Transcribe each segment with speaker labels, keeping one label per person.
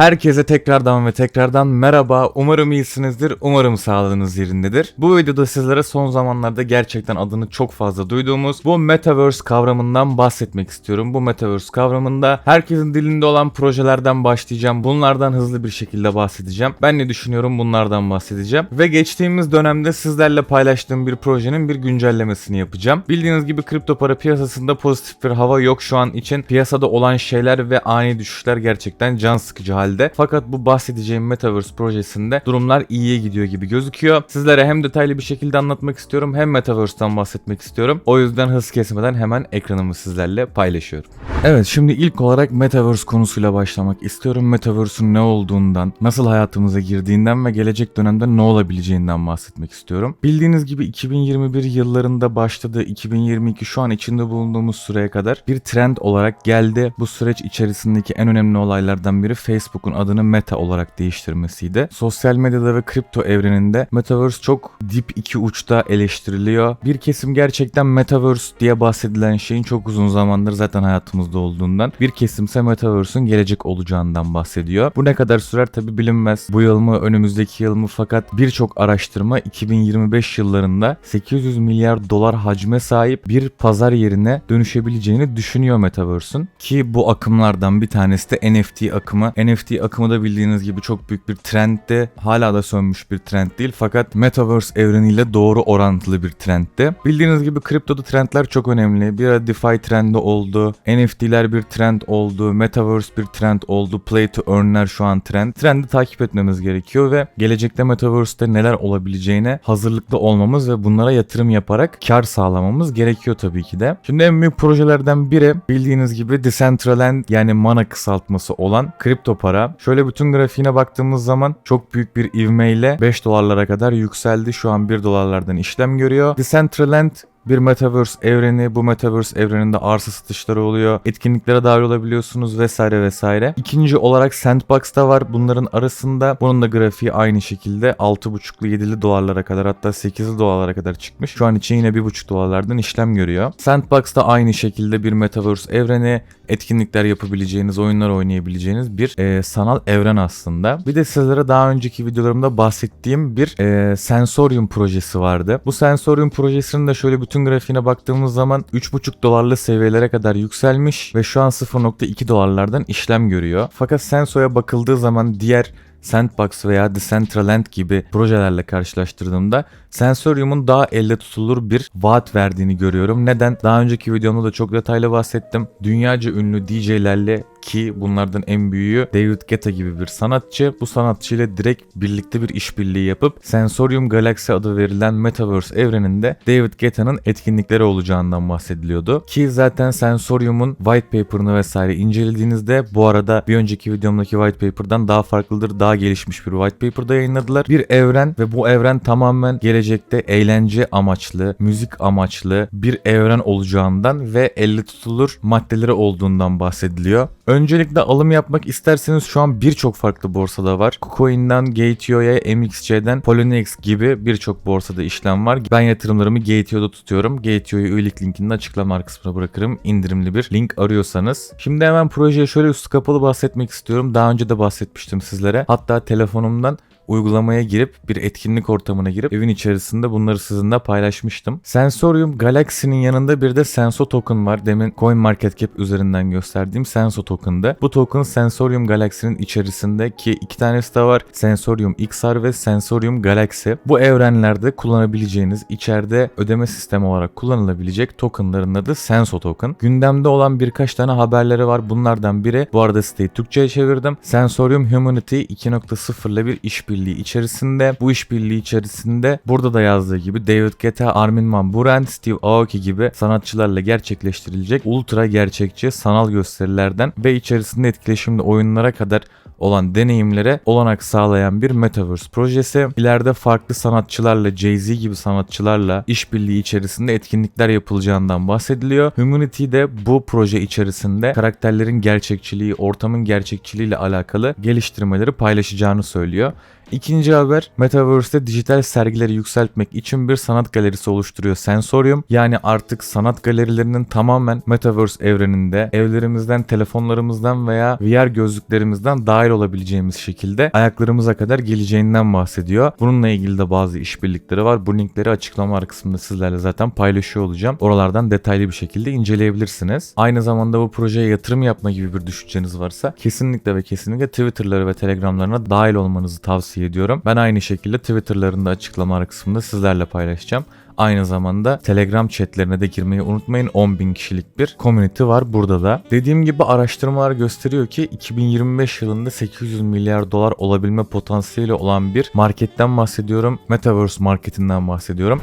Speaker 1: Herkese tekrardan ve tekrardan merhaba. Umarım iyisinizdir. Umarım sağlığınız yerindedir. Bu videoda sizlere son zamanlarda gerçekten adını çok fazla duyduğumuz bu Metaverse kavramından bahsetmek istiyorum. Bu Metaverse kavramında herkesin dilinde olan projelerden başlayacağım. Bunlardan hızlı bir şekilde bahsedeceğim. Ben ne düşünüyorum bunlardan bahsedeceğim. Ve geçtiğimiz dönemde sizlerle paylaştığım bir projenin bir güncellemesini yapacağım. Bildiğiniz gibi kripto para piyasasında pozitif bir hava yok şu an için. Piyasada olan şeyler ve ani düşüşler gerçekten can sıkıcı halde. Fakat bu bahsedeceğim Metaverse projesinde durumlar iyiye gidiyor gibi gözüküyor. Sizlere hem detaylı bir şekilde anlatmak istiyorum hem Metaverse'ten bahsetmek istiyorum. O yüzden hız kesmeden hemen ekranımı sizlerle paylaşıyorum. Evet şimdi ilk olarak Metaverse konusuyla başlamak istiyorum. Metaverse'ün ne olduğundan, nasıl hayatımıza girdiğinden ve gelecek dönemde ne olabileceğinden bahsetmek istiyorum. Bildiğiniz gibi 2021 yıllarında başladı. 2022 şu an içinde bulunduğumuz süreye kadar bir trend olarak geldi. Bu süreç içerisindeki en önemli olaylardan biri Facebook'un adını Meta olarak değiştirmesiydi. Sosyal medyada ve kripto evreninde Metaverse çok dip iki uçta eleştiriliyor. Bir kesim gerçekten Metaverse diye bahsedilen şeyin çok uzun zamandır zaten hayatımızda olduğundan. Bir kesimse Metaverse'ün gelecek olacağından bahsediyor. Bu ne kadar sürer tabi bilinmez. Bu yıl mı önümüzdeki yıl mı fakat birçok araştırma 2025 yıllarında 800 milyar dolar hacme sahip bir pazar yerine dönüşebileceğini düşünüyor Metaverse'ün. Ki bu akımlardan bir tanesi de NFT akımı. NFT akımı da bildiğiniz gibi çok büyük bir trendde. Hala da sönmüş bir trend değil fakat Metaverse evreniyle doğru orantılı bir trendde. Bildiğiniz gibi kriptoda trendler çok önemli. Bir ara DeFi trendi oldu. NFT'ler bir trend oldu. Metaverse bir trend oldu. Play to earn'ler şu an trend. Trendi takip etmemiz gerekiyor ve gelecekte Metaverse'te neler olabileceğine hazırlıklı olmamız ve bunlara yatırım yaparak kar sağlamamız gerekiyor tabii ki de. Şimdi en büyük projelerden biri bildiğiniz gibi Decentraland yani mana kısaltması olan kripto para. Şöyle bütün grafiğine baktığımız zaman çok büyük bir ivmeyle 5 dolarlara kadar yükseldi. Şu an 1 dolarlardan işlem görüyor. Decentraland bir Metaverse evreni. Bu Metaverse evreninde arsa satışları oluyor. Etkinliklere dahil olabiliyorsunuz vesaire vesaire. İkinci olarak Sandbox'ta var. Bunların arasında bunun da grafiği aynı şekilde 6.5'lu 7'li dolarlara kadar hatta 8'li dolarlara kadar çıkmış. Şu an için yine 1.5 dolarlardan işlem görüyor. Sandbox'ta aynı şekilde bir Metaverse evreni. Etkinlikler yapabileceğiniz, oyunlar oynayabileceğiniz bir e, sanal evren aslında. Bir de sizlere daha önceki videolarımda bahsettiğim bir e, Sensorium projesi vardı. Bu Sensorium projesinin de şöyle bütün grafiğine baktığımız zaman 3.5 dolarlı seviyelere kadar yükselmiş ve şu an 0.2 dolarlardan işlem görüyor. Fakat Senso'ya bakıldığı zaman diğer Sandbox veya Decentraland gibi projelerle karşılaştırdığımda Sensorium'un daha elle tutulur bir vaat verdiğini görüyorum. Neden? Daha önceki videomda da çok detaylı bahsettim. Dünyaca ünlü DJ'lerle ki bunlardan en büyüğü David Guetta gibi bir sanatçı. Bu sanatçı ile direkt birlikte bir işbirliği yapıp Sensorium Galaxy adı verilen Metaverse evreninde David Guetta'nın etkinlikleri olacağından bahsediliyordu. Ki zaten Sensorium'un white paper'ını vesaire incelediğinizde bu arada bir önceki videomdaki white paper'dan daha farklıdır, daha gelişmiş bir white paper'da yayınladılar. Bir evren ve bu evren tamamen gelecekte eğlence amaçlı, müzik amaçlı bir evren olacağından ve elle tutulur maddeleri olduğundan bahsediliyor. Öncelikle alım yapmak isterseniz şu an birçok farklı borsada var. KuCoin'den Gate.io'ya, MXC'den Poloniex gibi birçok borsada işlem var. Ben yatırımlarımı Gate.io'da tutuyorum. Gate.io'ya üyelik linkini açıklama kısmına bırakırım. İndirimli bir link arıyorsanız. Şimdi hemen projeye şöyle üstü kapalı bahsetmek istiyorum. Daha önce de bahsetmiştim sizlere. Hatta telefonumdan uygulamaya girip bir etkinlik ortamına girip evin içerisinde bunları sizinle paylaşmıştım. Sensorium Galaxy'nin yanında bir de Senso token var. Demin CoinMarketCap üzerinden gösterdiğim Senso token'dı. Bu token Sensorium Galaxy'nin içerisinde ki iki tanesi de var. Sensorium XR ve Sensorium Galaxy. Bu evrenlerde kullanabileceğiniz içeride ödeme sistemi olarak kullanılabilecek tokenların adı Senso token. Gündemde olan birkaç tane haberleri var. Bunlardan biri bu arada siteyi Türkçe'ye çevirdim. Sensorium Humanity 2.0 ile bir işbirliği işbirliği içerisinde. Bu işbirliği içerisinde burada da yazdığı gibi David Guetta, Armin van Buuren, Steve Aoki gibi sanatçılarla gerçekleştirilecek ultra gerçekçi sanal gösterilerden ve içerisinde etkileşimli oyunlara kadar olan deneyimlere olanak sağlayan bir Metaverse projesi. İleride farklı sanatçılarla, Jay-Z gibi sanatçılarla işbirliği içerisinde etkinlikler yapılacağından bahsediliyor. Humanity de bu proje içerisinde karakterlerin gerçekçiliği, ortamın gerçekçiliği ile alakalı geliştirmeleri paylaşacağını söylüyor. İkinci haber Metaverse'te dijital sergileri yükseltmek için bir sanat galerisi oluşturuyor Sensorium. Yani artık sanat galerilerinin tamamen Metaverse evreninde evlerimizden, telefonlarımızdan veya VR gözlüklerimizden dahil olabileceğimiz şekilde ayaklarımıza kadar geleceğinden bahsediyor. Bununla ilgili de bazı işbirlikleri var. Bu linkleri açıklama kısmında sizlerle zaten paylaşıyor olacağım. Oralardan detaylı bir şekilde inceleyebilirsiniz. Aynı zamanda bu projeye yatırım yapma gibi bir düşünceniz varsa kesinlikle ve kesinlikle Twitter'ları ve Telegram'larına dahil olmanızı tavsiye ediyorum. Ben aynı şekilde Twitter'larında açıklama kısmında sizlerle paylaşacağım. Aynı zamanda Telegram chatlerine de girmeyi unutmayın. 10.000 kişilik bir community var burada da. Dediğim gibi araştırmalar gösteriyor ki 2025 yılında 800 milyar dolar olabilme potansiyeli olan bir marketten bahsediyorum. Metaverse marketinden bahsediyorum.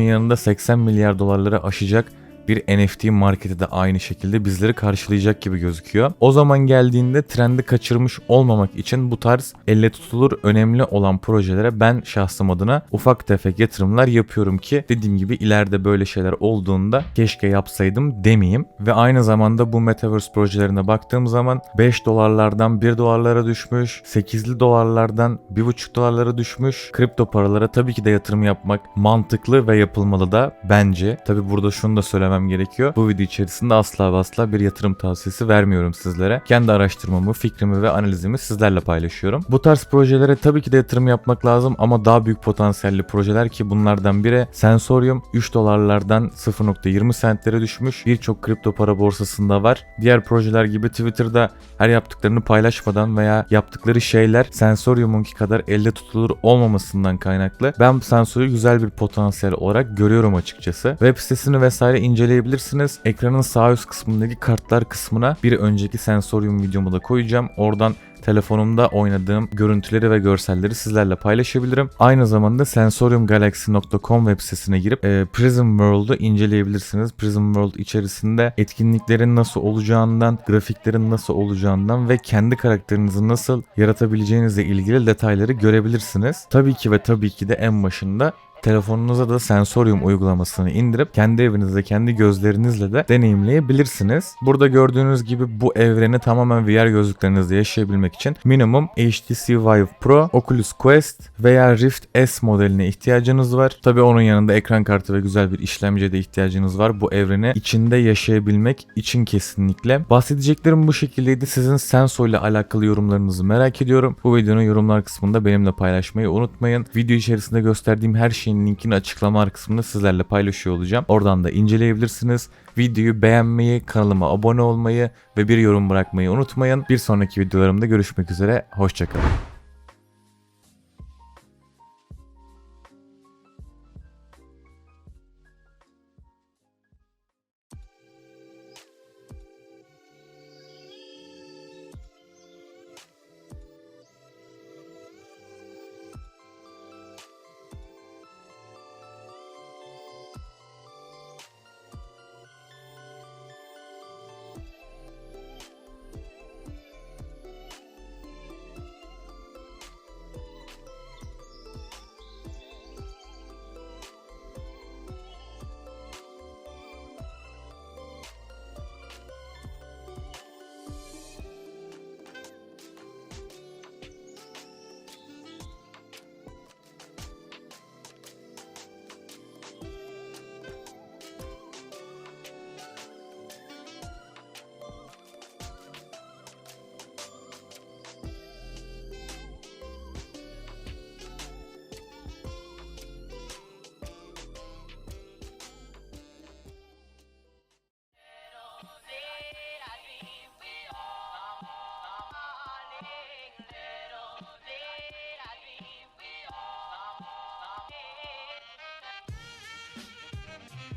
Speaker 1: Bunun yanında 80 milyar dolarları aşacak bir NFT marketi de aynı şekilde bizleri karşılayacak gibi gözüküyor. O zaman geldiğinde trendi kaçırmış olmamak için bu tarz elle tutulur önemli olan projelere ben şahsım adına ufak tefek yatırımlar yapıyorum ki dediğim gibi ileride böyle şeyler olduğunda keşke yapsaydım demeyeyim. Ve aynı zamanda bu Metaverse projelerine baktığım zaman 5 dolarlardan 1 dolarlara düşmüş, 8'li dolarlardan 1,5 dolarlara düşmüş. Kripto paralara tabii ki de yatırım yapmak mantıklı ve yapılmalı da bence. Tabii burada şunu da söylemem gerekiyor. Bu video içerisinde asla ve asla bir yatırım tavsiyesi vermiyorum sizlere. Kendi araştırmamı, fikrimi ve analizimi sizlerle paylaşıyorum. Bu tarz projelere tabii ki de yatırım yapmak lazım ama daha büyük potansiyelli projeler ki bunlardan biri Sensorium 3 dolarlardan 0.20 centlere düşmüş. Birçok kripto para borsasında var. Diğer projeler gibi Twitter'da her yaptıklarını paylaşmadan veya yaptıkları şeyler Sensorium'unki kadar elde tutulur olmamasından kaynaklı. Ben Sensorium'u güzel bir potansiyel olarak görüyorum açıkçası. Web sitesini vesaire inceleyebilirsiniz. Ekranın sağ üst kısmındaki kartlar kısmına bir önceki Sensorium videomu da koyacağım. Oradan telefonumda oynadığım görüntüleri ve görselleri sizlerle paylaşabilirim. Aynı zamanda sensoriumgalaxy.com web sitesine girip e, Prism World'u inceleyebilirsiniz. Prism World içerisinde etkinliklerin nasıl olacağından, grafiklerin nasıl olacağından ve kendi karakterinizi nasıl yaratabileceğinizle ilgili detayları görebilirsiniz. Tabii ki ve tabii ki de en başında telefonunuza da Sensorium uygulamasını indirip kendi evinizde kendi gözlerinizle de deneyimleyebilirsiniz. Burada gördüğünüz gibi bu evreni tamamen VR gözlüklerinizde yaşayabilmek için minimum HTC Vive Pro, Oculus Quest veya Rift S modeline ihtiyacınız var. Tabi onun yanında ekran kartı ve güzel bir işlemciye de ihtiyacınız var. Bu evreni içinde yaşayabilmek için kesinlikle. Bahsedeceklerim bu şekildeydi. Sizin Senso ile alakalı yorumlarınızı merak ediyorum. Bu videonun yorumlar kısmında benimle paylaşmayı unutmayın. Video içerisinde gösterdiğim her şeyin linkini açıklama kısmında sizlerle paylaşıyor olacağım. Oradan da inceleyebilirsiniz. Videoyu beğenmeyi, kanalıma abone olmayı ve bir yorum bırakmayı unutmayın. Bir sonraki videolarımda görüşmek üzere. Hoşçakalın.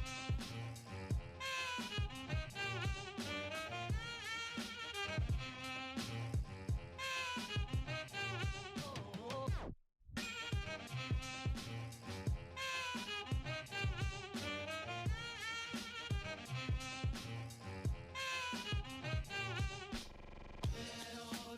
Speaker 1: Yeah.